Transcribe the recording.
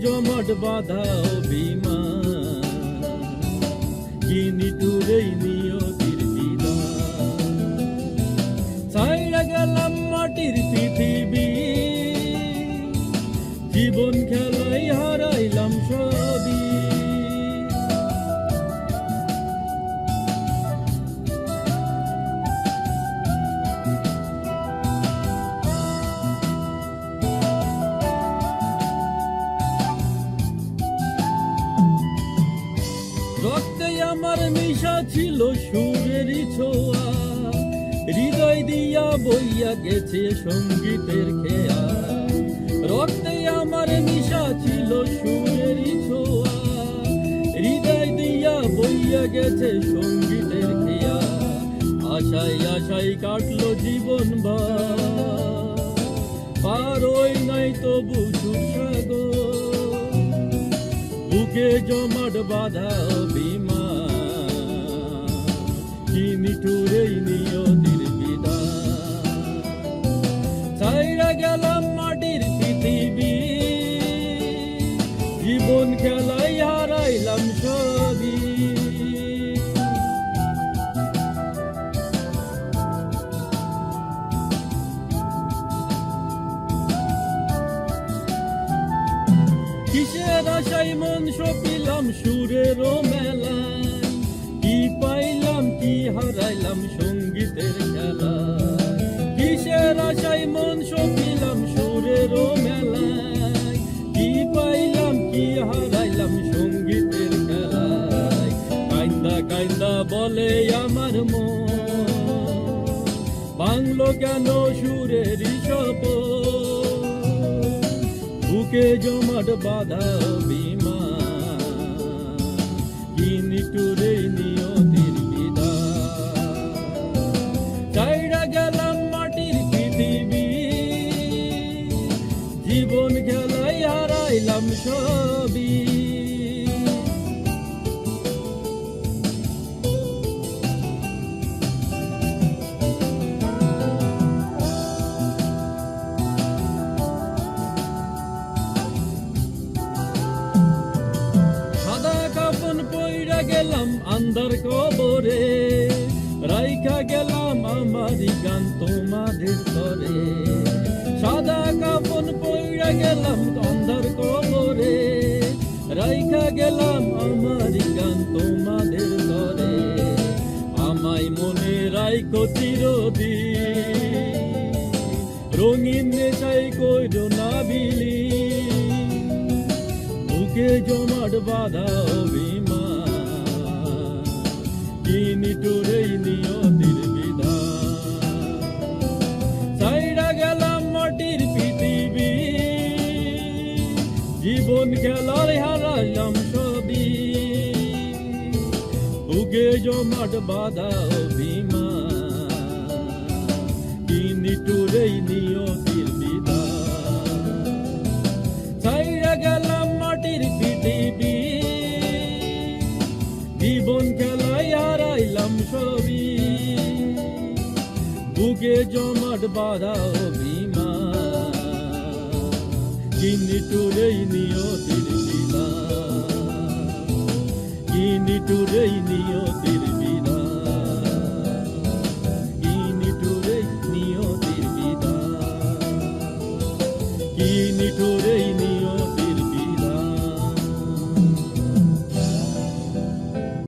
জমাট বাধা অভিমান। কি নিটুরেই নিয়তির রক্তে আমার মিশা ছিল সুরেরই ছোঁয়া। হৃদয় দিয়া বইয়া গেছে সঙ্গীতের খেয়া। রক্তে আমার মিশা ছিল সুরেরই ছোঁয়া। হৃদয় দিয়া বইয়া গেছে সঙ্গীতের খেয়া। আশাই আশাই কাটলো জীবন বা পারই নাই তবু সুসাগর বুকে জমাট বাধা অভিমান কি নিঠুরেই নিয়তির বিধান? ছাইরা গেলাম মাটির পৃথিবী। জীবন খেলাই সপিলাম সুরের মেলায়। কি পাইলাম, কি হারাইলাম সঙ্গীতের খেলা কিসের আশাই মন সপিলাম সুরের মেলায়। কি পাইলাম, কি হারাইলাম সঙ্গীতের খেলায়। কাইন্দা কাইন্দা বলে আমার মন। বাংলো কেন সুরের শপ বুকে জমাট বাধা অভিমান। কি নিটুরে নিয়তির বিধান চাইরা গেলাম মাটির পৃথিবী। জীবন খেলাই হারাইলাম সবই। আন্দার কবরে, রাইখা গেলাম আমারি গান তোমাদের করে সাদা কাপন পইরা গেলাম আন্দার কবরে, রাইখা গেলাম আমারি গান তোমাদের করে আমায় মনে রাইখো চিরদিন, রঙিন নেশাই কইর না বিলি বুকে জমাট বাধা কি নিটুরেই নিয়তির বিধান গেলাম মাটির পৃথিবী। জীবন খেলার হারাইলাম সবই। বুকে জমাট বাধা বুকে জমাট বাধা অভিমান কিনি টুরেই নিয়তির বিধান কিনি টুরেই নিয়তির